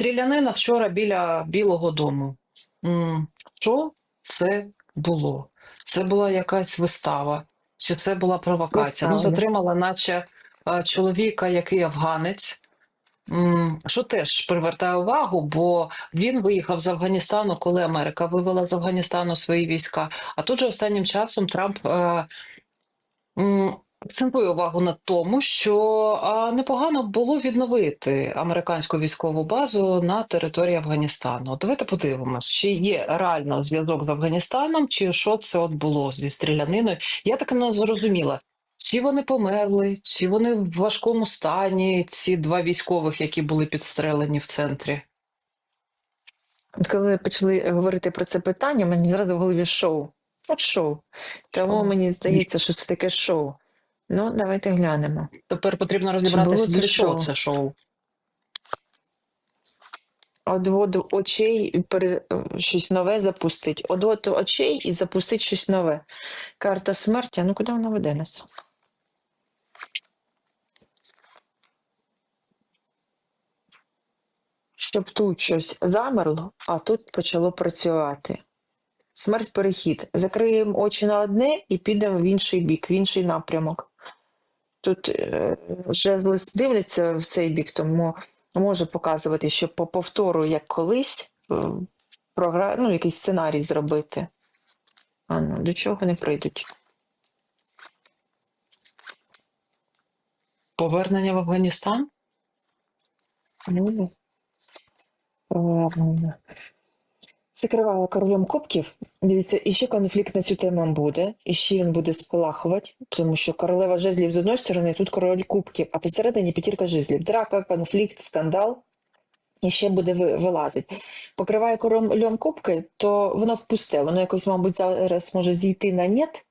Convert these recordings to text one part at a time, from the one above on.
Стрілянина вчора біля Білого дому. Що це було? Це була якась вистава, чи це була провокація? Ну, затримала, наче е, чоловіка, який афганець. Що теж привертає увагу, бо він виїхав з Афганістану, коли Америка вивела з Афганістану свої війська. А тут же останнім часом Трамп е, акцентує увагу на тому, що непогано було відновити американську військову базу на території Афганістану. Давайте подивимось, чи є реально зв'язок з Афганістаном, чи що це от було зі стріляниною. Я так і не зрозуміла. Чи вони померли, чи вони в важкому стані, ці два військових, які були підстрелені в центрі? От коли почали говорити про це питання, мені зразу в голові шоу. От шоу. Тому мені здається, що це таке шоу. Ну, давайте глянемо. Тепер потрібно розібратися, було це що шоу? це шоу. Одводу очей пере... щось нове запустить. Одводу очей і запустить щось нове. Карта смерті. А ну куди вона веде нас? Щоб тут щось замерло, а тут почало працювати. Смерть перехід. Закриємо очі на одне і підемо в інший бік, в інший напрямок. Тут е, жезли дивляться в цей бік, тому може показувати, що по повтору, як колись, е, програ... ну, якийсь сценарій зробити. А ну, до чого вони прийдуть? Повернення в Афганістан? Ну, Повернення. Закриваю королем кубків. Дивіться, і ще конфлікт на цю тему буде, і ще він буде спалахувати, тому що королева жезлів з одної сторони, тут король кубків, а посередині п'ятірка жезлів. Драка, конфлікт, скандал. І ще буде ви- вилазить. Покриває королем кубки, то воно впусте. Воно якось, мабуть, зараз може зійти на нет,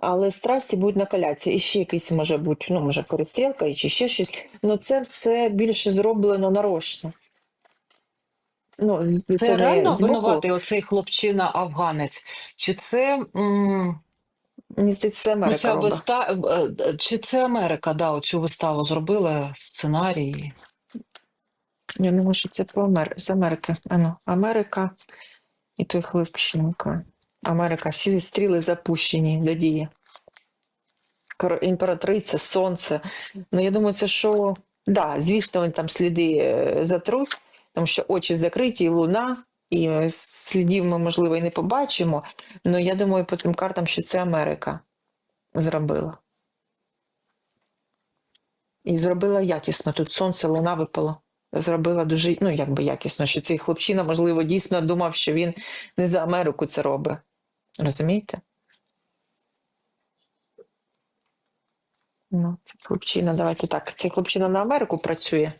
але страсті будуть накаляться. І ще якийсь може бути, ну, може, перестрілка, чи ще щось. Ну, це все більше зроблено нарочно. Ну, Це, не реально збоку. винуватий оцей хлопчина афганець? Чи це, м, Мені здається, це ну, Америка ця робить. виста... е, е, чи це Америка, да, оцю виставу зробила, сценарій? Я думаю, що це по Амер... з Америки. Ану, Америка і той хлопчинка. Америка, всі стріли запущені до дії. Кор- Імператриця, сонце. Ну, я думаю, це що. Да, звісно, вони там сліди е, затруть, тому що очі закриті, і луна, і е, слідів ми, можливо, і не побачимо. Але я думаю, по цим картам, що це Америка зробила. І зробила якісно. Тут сонце, луна випало. Зробила дуже, ну якби якісно, що цей хлопчина, можливо, дійсно думав, що він не за Америку це робить. Розумієте? Ну, хлопчина, давайте так. Цей хлопчина на Америку працює?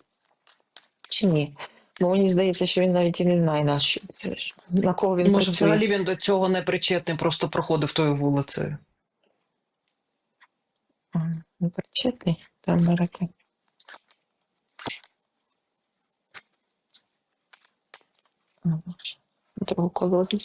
Чи ні? Бо мені здається, що він навіть і не знає, на, що, на кого він Може, працює. взагалі він до цього не причетний, просто проходив тою вулицею. Не причетний до Америки. Другу колоду.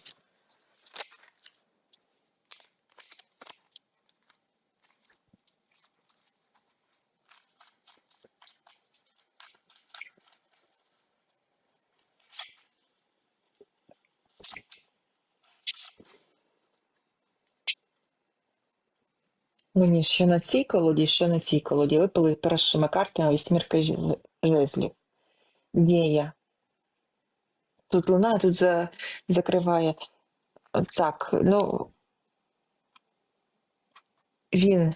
Мені що на цій колоді, що на цій колоді. Випали першими картами вісьмірка жез- жезлів. Дія. Тут луна, тут за, закриває. Так, ну він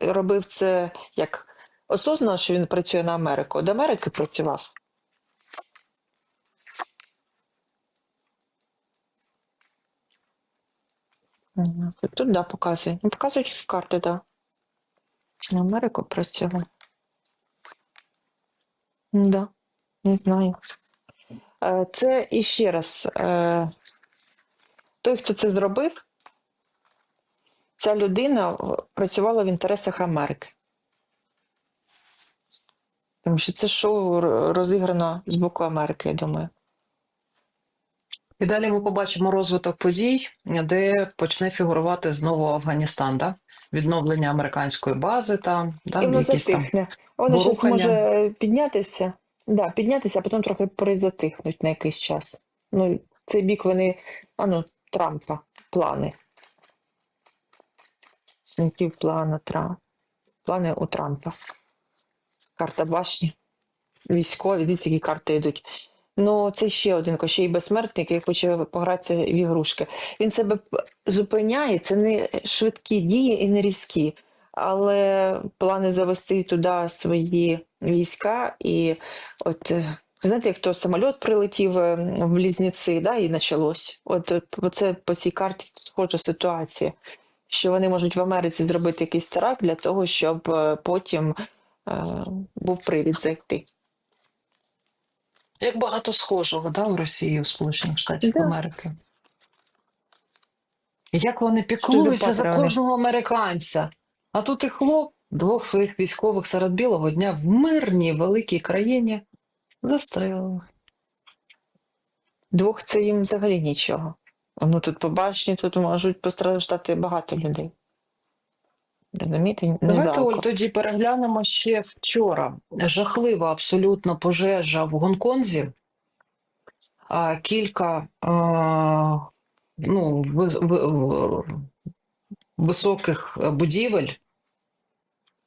робив це як осознано, що він працює на Америку. До Америки працював. Тут, да, показує. Ну, показують карти, да. На Америку працював. Да, не знаю. Е, Це іще раз. е, Той, хто це зробив, ця людина працювала в інтересах Америки. Тому що це шоу розіграно з боку Америки, я думаю. І далі ми побачимо розвиток подій, де почне фігурувати знову Афганістан, да? відновлення американської бази там, да? І воно якісь там. Воно ворухання. може піднятися, Да, піднятися, а потім трохи перезатихнуть на якийсь час. Ну, цей бік вони, а ну, Трампа, плани. Які плани Трампа? Плани у Трампа. Карта башні. Військові, дивіться, які карти йдуть. Ну, це ще один кощей безсмертник, який хоче погратися в ігрушки. Він себе зупиняє, це не швидкі дії і не різкі, але плани завести туди свої війська. І от, е, знаєте, як то самоліт прилетів е, в Близнеці, да, і почалось. От, оце по цій карті схожа ситуація, що вони можуть в Америці зробити якийсь теракт для того, щоб е, потім е, був привід зайти. Як багато схожого да, у Росії, у Сполучених Штатів Да. Америки. Як вони піклуються за кожного американця. А тут і хлоп двох своїх військових серед білого дня в мирній великій країні застрелили. Двох це їм взагалі нічого. Ну тут по башні, тут можуть постраждати багато людей. Розумієте? Давайте, Оль, тоді переглянемо ще вчора. Жахлива абсолютно пожежа в Гонконзі. А, кілька а, ну, високих будівель,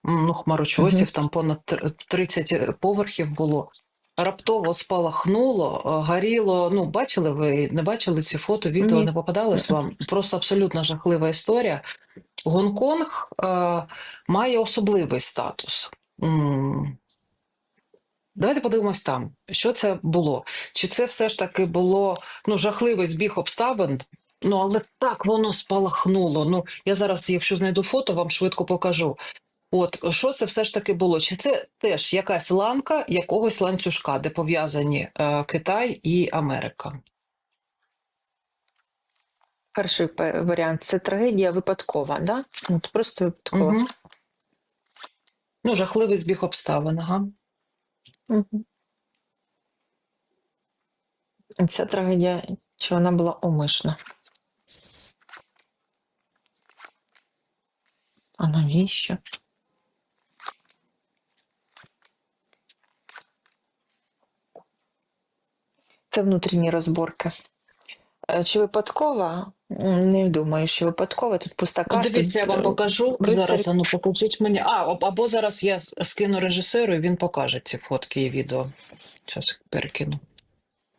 ну, хмарочосів, там понад тр- 30 поверхів було. Раптово спалахнуло, горіло. Ну, бачили ви, не бачили ці фото, відео не попадалось вам. Просто абсолютно жахлива історія. Гонконг е, має особливий статус. М. Давайте подивимось там, що це було. Чи це все ж таки було ну, жахливий збіг обставин? Ну, але так воно спалахнуло. Ну, я зараз, якщо знайду фото, вам швидко покажу. От що це все ж таки було? Чи це теж якась ланка якогось ланцюжка, де пов'язані е, Китай і Америка? Перший варіант це трагедія випадкова, да? От просто випадкова. Угу. Ну, жахливий збіг обставин, ага. Мгм. Ця трагедія, чи вона була умишна? А навіщо? Це внутрішні розборки. Е, Чи випадкова? Не думаю, що випадкова. Тут пуста карта. дивіться, я вам Е, покажу рицарі- зараз. Ану, покажіть мені. А, або зараз я скину режисеру, і він покаже ці фотки і відео. Зараз перекину.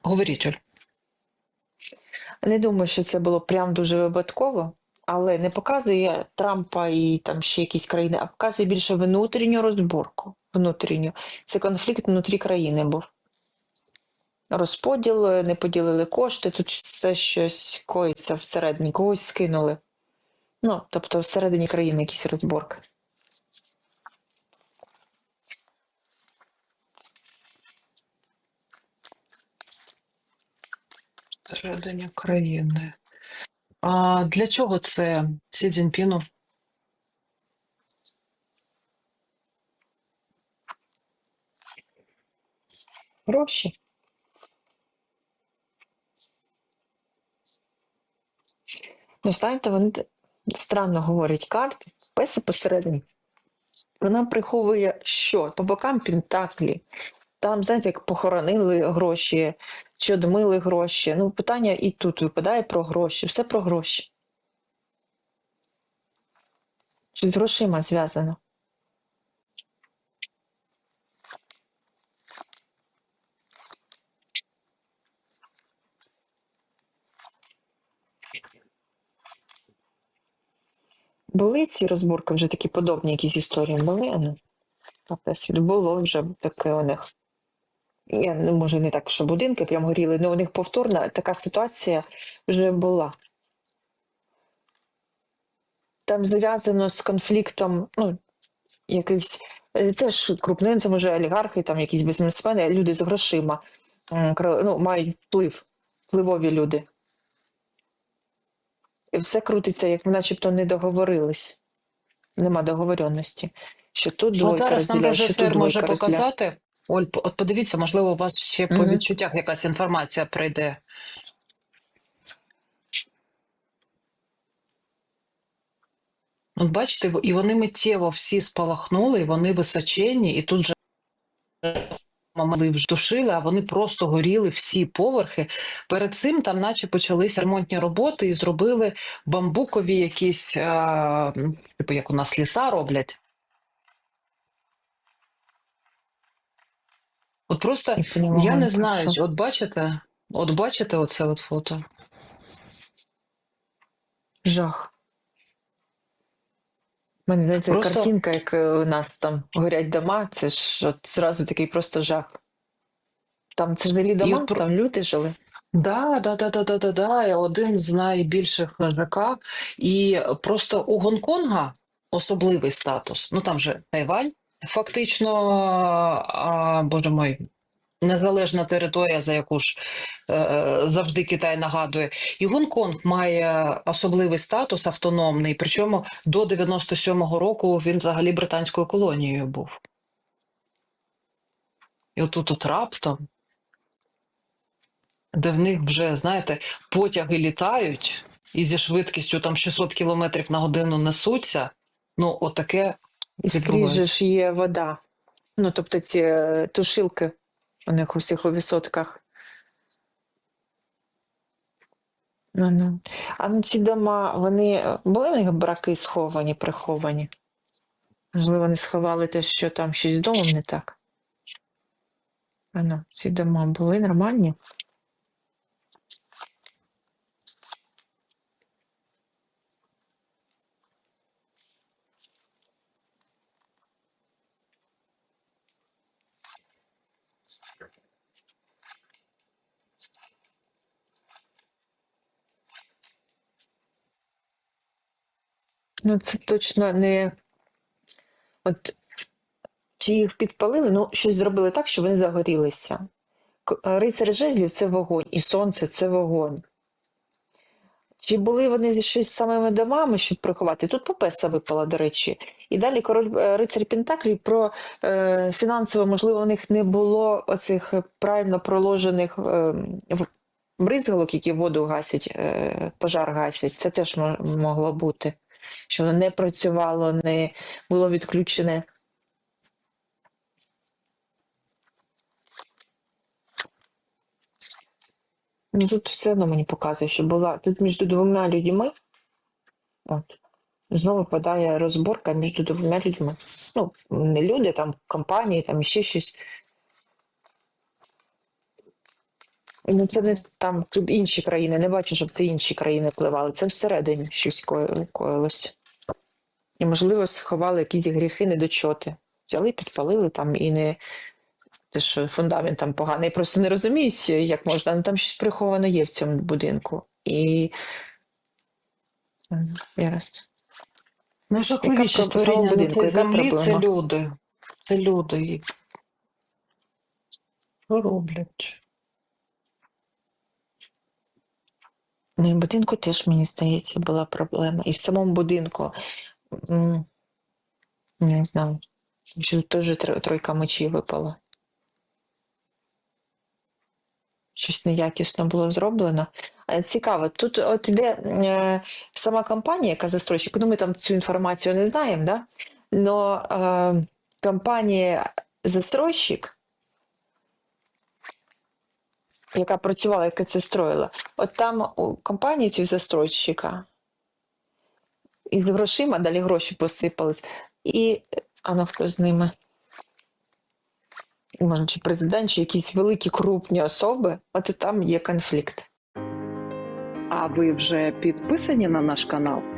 Говоріть, Оль. Не думаю, що це було прям дуже випадково, але не показує Трампа і там ще якісь країни, а показує більше внутрішню розборку. Внутрішню. Це конфлікт внутрі країни був. Розподіл, е, не поділили кошти, тут все щось коїться всередині, когось скинули. Ну, тобто всередині країни якісь розборки. Всередині країни. А для чого це Сі Цзіньпіну? Гроші. Ну, знаєте, вони странно говорять карти, песи посередині. Вона приховує що? По бокам пентаклі. Там, знаєте, як похоронили гроші, чи одмили гроші. Ну, питання і тут випадає про гроші. Все про гроші. Чи з грошима зв'язано. Були ці розборки вже такі подобні якісь історії були? Ну, світ було вже таке у них. Я, ну, може, не так, що будинки прям горіли, але у них повторна така ситуація вже була. Там зв'язано з конфліктом, ну, якихось е, теж крупним, це може олігархи, там якісь бізнесмени, люди з грошима ну, мають вплив, впливові люди. І все крутиться, як начебто не договорились. Нема договоренності. Що тут От двойка зараз нам режисер може показати. Оль, от подивіться, можливо, у вас ще по відчуттях якась інформація прийде. От бачите, і вони миттєво всі спалахнули, і вони височенні, і тут же Ми вже тушили, а вони просто горіли всі поверхи. Перед цим там, наче почалися ремонтні роботи, і зробили бамбукові якісь, а, типу як у нас ліса роблять. От просто я не знаю, що. от бачите, от бачите оце от фото. Жах. У мене знаєте, Просто- картинка, як е, у нас там горять дома, це ж от зразу такий просто жах. Там це жилі дома, про- там люди жили. Да, да, да, да, да, да, да. і Один з найбільших ЖК. І просто у Гонконга особливий статус. Ну там же Тайвань, фактично, а, боже мой, незалежна територія, за яку ж е, завжди Китай нагадує. І Гонконг має особливий статус автономний, причому до 97-го року він взагалі британською колонією був. І отут от раптом де в них вже, знаєте, потяги літають і зі швидкістю там 600 кілометрів на годину несуться. Ну, отаке І скрізь ж є вода. Ну, тобто ці е, тушилки у них у всіх у висотках. Ну, ну. А ну ці дома, вони е, були в них браки сховані, приховані? Можливо, вони сховали те, що там щось домом не так. А ну, ці дома були нормальні? Ну, це точно не. От чи їх підпалили, ну, щось зробили так, що вони загорілися. Е, Рицар жезлів це вогонь, і сонце це вогонь. Чи були вони щось самими домами, щоб приховати? Тут Попеса випала, до речі. І далі король е, рицарь Пентаклів про е, фінансово, можливо, у них не було оцих правильно проложених е, бризгалок, які воду гасять, е, пожар гасять. Це теж могло бути. Що воно не працювало, не було відключене. Ну, тут все одно мені показує, що була тут між двома людьми. От. Знову випадає розборка між двома людьми. Ну, не люди, там компанії, там ще щось. Ну, це не там, тут інші країни. Не бачу, щоб це інші країни впливали. Це всередині щось ко- коїлось. І, можливо, сховали якісь гріхи, недочоти. Взяли, підпалили там і не. Те, що фундамент там поганий. Просто не розуміють, як можна. Ну там щось приховано є в цьому будинку. І. М, Якраз. Найжахливіші Яка створіння на будинку, цій землі це люди. Це люди. Що роблять? Ну, і в будинку теж, мені здається, була проблема. І в самому будинку. Не знаю. Що теж тройка мечів випала. Щось неякісно було зроблено. Цікаво, тут от іде е, сама компанія, яка застройщик, ну ми там цю інформацію не знаємо, да? Но е, компанія застройщик, яка працювала, яка це строїла, от там у компанії цього застройщика із грошима далі гроші посипались. І а хто з ними? Може, чи президент, чи якісь великі крупні особи, от там є конфлікт. А ви вже підписані на наш канал?